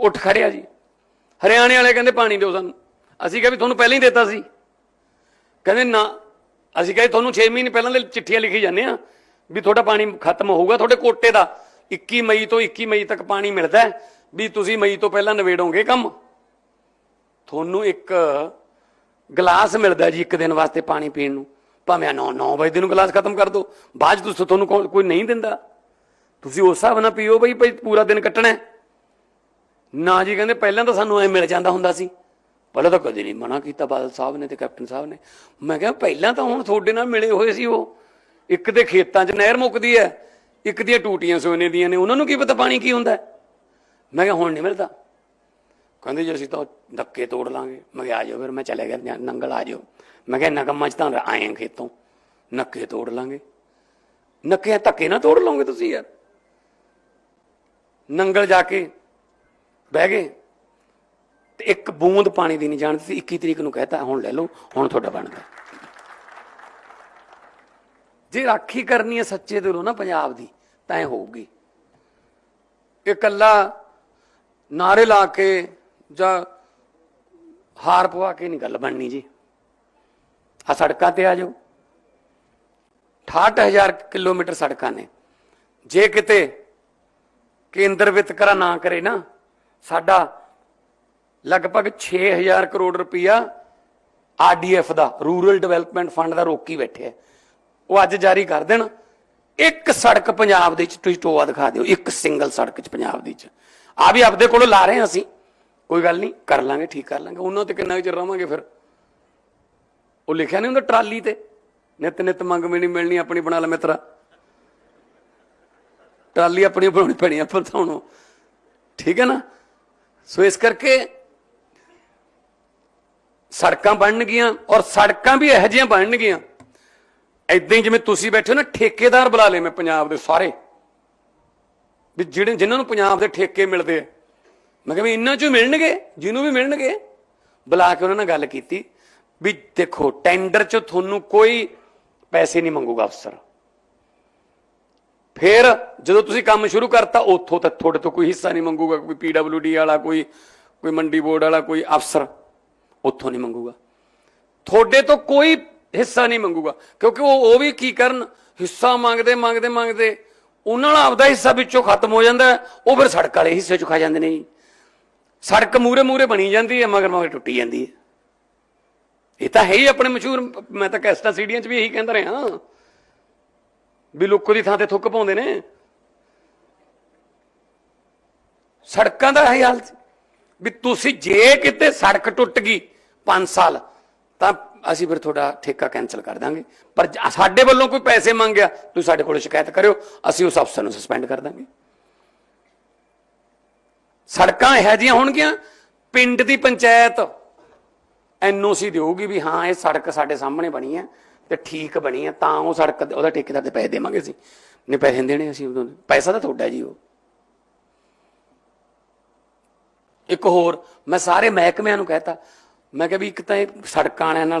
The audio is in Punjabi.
ਉੱਠ ਖੜਿਆ ਜੀ। ਹਰਿਆਣੇ ਵਾਲੇ ਕਹਿੰਦੇ ਪਾਣੀ ਦਿਓ ਸਾਨੂੰ। ਅਸੀਂ ਕਿਹਾ ਵੀ ਤੁਹਾਨੂੰ ਪਹਿਲਾਂ ਹੀ ਦਿੱਤਾ ਸੀ। ਕਹਿੰਦੇ ਨਾ, ਅਸੀਂ ਕਹੇ ਤੁਹਾਨੂੰ 6 ਮਹੀਨੇ ਪਹਿਲਾਂ ਦੇ ਚਿੱਠੀਆਂ ਲਿਖੀ ਜਾਂਦੇ ਆ ਵੀ ਤੁਹਾਡਾ ਪਾਣੀ ਖਤਮ ਹੋਊਗਾ, ਤੁਹਾਡੇ ਕੋਟੇ ਦਾ। 21 ਮਈ ਤੋਂ 21 ਮਈ ਤੱਕ ਪਾਣੀ ਮਿਲਦਾ ਵੀ ਤੁਸੀਂ ਮਈ ਤੋਂ ਪਹਿਲਾਂ ਨਵੇੜੋਗੇ ਕੰਮ। ਤੁਹਾਨੂੰ ਇੱਕ ਗਲਾਸ ਮਿਲਦਾ ਜੀ ਇੱਕ ਦਿਨ ਵਾਸਤੇ ਪਾਣੀ ਪੀਣ ਨੂੰ। ਭਾਵੇਂ 9 9 ਵਜੇ ਦਿਨ ਗਲਾਸ ਖਤਮ ਕਰ ਦਿਓ ਬਾਅਦ 'ਚ ਤੁਸੀਂ ਤੁਹਾਨੂੰ ਕੌਣ- ਕੋਈ ਨਹੀਂ ਦਿੰਦਾ। ਤੁਸੀਂ ਉਸ ਹਿਸਾਬ ਨਾਲ ਪੀਓ ਬਈ ਭਾਈ ਪੂਰਾ ਦਿਨ ਕੱਟਣਾ ਨਾ ਜੀ, ਕਹਿੰਦੇ ਪਹਿਲਾਂ ਤਾਂ ਸਾਨੂੰ ਐ ਮਿਲ ਜਾਂਦਾ ਹੁੰਦਾ ਸੀ। ਪਹਿਲਾਂ ਤਾਂ ਕਦੇ ਨਹੀਂ ਮਨਾ ਕੀਤਾ ਬਾਦਲ ਸਾਹਿਬ ਨੇ ਤੇ ਕੈਪਟਨ ਸਾਹਿਬ ਨੇ। ਮੈਂ ਕਿਹਾ ਪਹਿਲਾਂ ਤਾਂ ਹੁਣ ਤੁਹਾਡੇ ਨਾਲ ਮਿਲੇ ਹੋਏ ਸੀ ਉਹ। ਇੱਕ ਦੇ ਖੇਤਾਂ 'ਚ ਨਹਿਰ ਮੁੱਕਦੀ ਹੈ, ਇੱਕ ਦੀਆਂ ਟੂਟੀਆਂ ਸੋਨੇ ਦੀਆਂ ਨੇ। ਉਹਨਾਂ ਨੂੰ ਕੀ ਪਤਾ ਪਾਣੀ ਕੀ ਹੁੰਦਾ ਮੈਂ ਕਿਹਾ ਹੁਣ ਨਹੀਂ ਮਿਲਦਾ। ਕਹਿੰਦੇ ਜੀ, ਅਸੀਂ ਤਾਂ ਧੱਕੇ ਤੋੜ ਲਾਂਗੇ। ਮੈਂ ਕਿਹਾ, ਆ ਜਾਓ ਫਿਰ, ਮੈਂ ਚਲੇ ਗਿਆ ਨੰਗਲ, ਆ ਜਾਓ। ਮੈਂ ਕਿਹਾ ਨਕਮਾਂ ਚ ਤਾਂ ਆਏ ਖੇਤੋਂ। ਨੱਕੇ ਤੋੜ ਲਾਂਗੇ। ਨੱਕੇ ਧੱਕੇ ਨਾ ਤੋੜ ਲਓਗੇ ਤੁਸੀਂ ਯਾਰ। ਨੰਗਲ ਜਾ ਕੇ ਬਹਿ ਗਏ। ਤੇ ਇੱਕ ਬੂੰਦ ਪਾਣੀ ਦੀ ਨਹੀਂ ਜਾਣਦੀ ਸੀ 21 ਤਰੀਕ ਨੂੰ ਕਹਤਾ, ਹੁਣ ਲੈ ਲਓ, ਹੁਣ ਤੁਹਾਡਾ ਬਣਦਾ। ਜੇ ਰਾਖੀ ਕਰਨੀ ਹੈ ਸੱਚੇ ਦਿਲੋਂ ਨਾ ਪੰਜਾਬ ਦੀ, ਤਾਂ ਇਹ ਹੋਊਗੀ। ਇਹ ਕੱਲਾ ਨਾਰੇ ਲਾ ਕੇ ਜਾਂ ਹਾਰ ਪਵਾ ਕੇ ਨਹੀਂ ਗੱਲ ਬਣਨੀ ਜੀ। ਆ ਸੜਕਾਂ ਤੇ ਆ ਜਾਓ। 68000 ਕਿਲੋਮੀਟਰ ਸੜਕਾਂ ਨੇ। ਜੇ ਕਿਤੇ ਕੇਂਦਰ ਵਿਤਕਰਾ ਨਾ ਕਰੇ ਨਾ ਸਾਡਾ ਲਗਭਗ 6000 ਕਰੋੜ ਰੁਪਇਆ ਆਰਡੀਐਫ ਦਾ, ਰੂਰਲ ਡਿਵੈਲਪਮੈਂਟ ਫੰਡ ਦਾ ਰੋਕੀ ਬੈਠੇ ਆ ਉਹ ਅੱਜ ਜਾਰੀ ਕਰ ਦੇਣ। ਇੱਕ ਸੜਕ ਪੰਜਾਬ ਦੇ ਵਿੱਚ, ਤੁਸੀਂ ਟੋਆ ਦਿਖਾ ਦਿਓ, ਇੱਕ ਸਿੰਗਲ ਸੜਕ ਚ ਪੰਜਾਬ ਦੀ ਚ ਆ ਵੀ ਆਪਦੇ ਕੋਲੋਂ ਲਾ ਰਹੇ ਹਾਂ ਅਸੀਂ। ਕੋਈ ਗੱਲ ਨਹੀਂ, ਕਰ ਲਾਂਗੇ, ਠੀਕ ਕਰ ਲਾਂਗੇ। ਉਹਨਾਂ ਤੇ ਕਿੰਨਾ ਕੁ ਚਿਰ ਰਵਾਂਗੇ ਫਿਰ? ਉਹ ਲਿਖਿਆ ਨਹੀਂ ਹੁੰਦਾ ਟਰਾਲੀ ਤੇ। ਨਿਤ ਨਿਤ ਮੰਗ ਮਿਲਣੀ ਮਿਲਣੀ ਆਪਣੀ ਬਣਾ ਲੈ ਮਿੱਤਰਾ। ਟਰਾਲੀ ਆਪਣੀ ਬਣਾਉਣੀ ਪੈਣੀ ਆਪਾਂ ਤਾਂ ਠੀਕ ਹੈ ਨਾ? ਸੋ ਇਸ ਕਰਕੇ ਸੜਕਾਂ ਬਣਨਗੀਆਂ ਔਰ ਸੜਕਾਂ ਵੀ ਇਹੋ ਜਿਹੀਆਂ ਬਣਨਗੀਆਂ। ਐਦਾਂ ਹੀ ਜਿਵੇਂ ਤੁਸੀਂ ਬੈਠੇ ਹੋ ਨਾ, ਠੇਕੇਦਾਰ ਬੁਲਾ ਲਏ ਮੈਂ ਪੰਜਾਬ ਦੇ ਸਾਰੇ। ਵੀ ਜਿਹੜੇ ਜਿਨ੍ਹਾਂ ਨੂੰ ਪੰਜਾਬ ਦੇ ਠੇਕੇ ਮਿਲਦੇ ਆ। ਮੈਂ ਕਿਹਾ ਵੀ ਇੰਨਾ ਚੋਂ ਮਿਲਣਗੇ, ਜਿਹਨੂੰ ਵੀ ਮਿਲਣਗੇ, ਬੁਲਾ ਕੇ ਉਹਨਾਂ ਨਾਲ ਗੱਲ ਕੀਤੀ। ਵੀ ਦੇਖੋ, ਟੈਂਡਰ 'ਚ ਤੁਹਾਨੂੰ ਕੋਈ ਪੈਸੇ ਨਹੀਂ ਮੰਗੂਗਾ ਅਫਸਰ। ਫਿਰ ਜਦੋਂ ਤੁਸੀਂ ਕੰਮ ਸ਼ੁਰੂ ਕਰਤਾ, ਉੱਥੋਂ ਤੱਕ ਤੁਹਾਡੇ ਤੋਂ ਕੋਈ ਹਿੱਸਾ ਨਹੀਂ ਮੰਗੂਗਾ, ਕੋਈ ਪੀਡਬਲਯੂਡੀ ਵਾਲਾ, ਕੋਈ ਕੋਈ ਮੰਡੀ ਬੋਰਡ ਵਾਲਾ, ਕੋਈ ਅਫਸਰ ਉੱਥੋਂ ਨਹੀਂ ਮੰਗੂਗਾ। ਤੁਹਾਡੇ ਤੋਂ ਕੋਈ ਹਿੱਸਾ ਨਹੀਂ ਮੰਗੂਗਾ, ਕਿਉਂਕਿ ਉਹ ਉਹ ਵੀ ਕੀ ਕਰਨ? ਹਿੱਸਾ ਮੰਗਦੇ ਮੰਗਦੇ ਮੰਗਦੇ, ਉਹਨਾਂ ਨਾਲ ਆਪਦਾ ਹਿੱਸਾ ਵਿੱਚੋਂ ਖਤਮ ਹੋ ਜਾਂਦਾ, ਉਹ ਫਿਰ ਸੜਕ ਵਾਲੇ ਹਿੱਸੇ ਚ ਖਾ ਜਾਂਦੇ ਨੇ ਜੀ। ਸੜਕ ਮੂਰੇ ਮੂਰੇ ਬਣੀ ਜਾਂਦੀ ਹੈ, ਮਗਰ ਮਗਰ ਟੁੱਟੀ ਜਾਂਦੀ ਹੈ। ਇਹ ਤਾਂ ਹੈ ਹੀ ਆਪਣੇ ਮਸ਼ਹੂਰ, ਮੈਂ ਤਾਂ ਕੈਸਟਾ ਸੀਡੀਆਂ 'ਚ ਵੀ ਇਹੀ ਕਹਿੰਦਾ ਰਿਹਾ। ਵੀ ਲੁੱਕ ਦੀ ਥਾਂ ਤੇ ਥੁੱਕ ਪਾਉਂਦੇ ਨੇ। ਸੜਕਾਂ ਦਾ ਇਹ ਹਾਲ ਸੀ। ਵੀ ਤੁਸੀਂ ਜੇ ਕਿਤੇ ਸੜਕ ਟੁੱਟ ਗਈ 5 ਸਾਲ, ਤਾਂ ਅਸੀਂ ਫਿਰ ਤੁਹਾਡਾ ਠੇਕਾ ਕੈਨਸਲ ਕਰ ਦਾਂਗੇ। ਪਰ ਸਾਡੇ ਵੱਲੋਂ ਕੋਈ ਪੈਸੇ ਮੰਗਿਆ, ਤੁਸੀਂ ਸਾਡੇ ਕੋਲ ਸ਼ਿਕਾਇਤ ਕਰਿਓ, ਅਸੀਂ ਉਸ ਅਫਸਰ ਨੂੰ ਸਸਪੈਂਡ ਕਰ ਦਾਂਗੇ। ਸੜਕਾਂ ਇਹੋ ਜਿਹੀਆਂ ਹੋਣਗੀਆਂ, ਪਿੰਡ ਦੀ ਪੰਚਾਇਤ ਐਨਓਸੀ ਦੇਊਗੀ ਵੀ ਹਾਂ, ਇਹ ਸੜਕ ਸਾਡੇ ਸਾਹਮਣੇ ਬਣੀ ਹੈ। ਤੇ ਠੀਕ ਬਣੀ ਹੈ ਤਾਂ ਉਹ ਸੜਕ ਉਹਦਾ ਠੇਕੇਦਾਰ ਦੇ ਪੈਸੇ ਦੇਵਾਂਗੇ ਅਸੀਂ। ਨਹੀਂ, ਪੈਸੇ ਦੇਣੇ ਅਸੀਂ ਉਦੋਂ ਪੈਸਾ ਤਾਂ ਤੁਹਾਡਾ ਜੀ ਉਹ। ਇੱਕ ਹੋਰ, ਮੈਂ ਸਾਰੇ ਮਹਿਕਮਿਆਂ ਨੂੰ ਕਹਿਤਾ। ਮੈਂ ਕਿਹਾ ਵੀ ਇੱਕ ਤਾਂ ਇਹ ਸੜਕਾਂ ਵਾਲਿਆਂ ਨਾਲ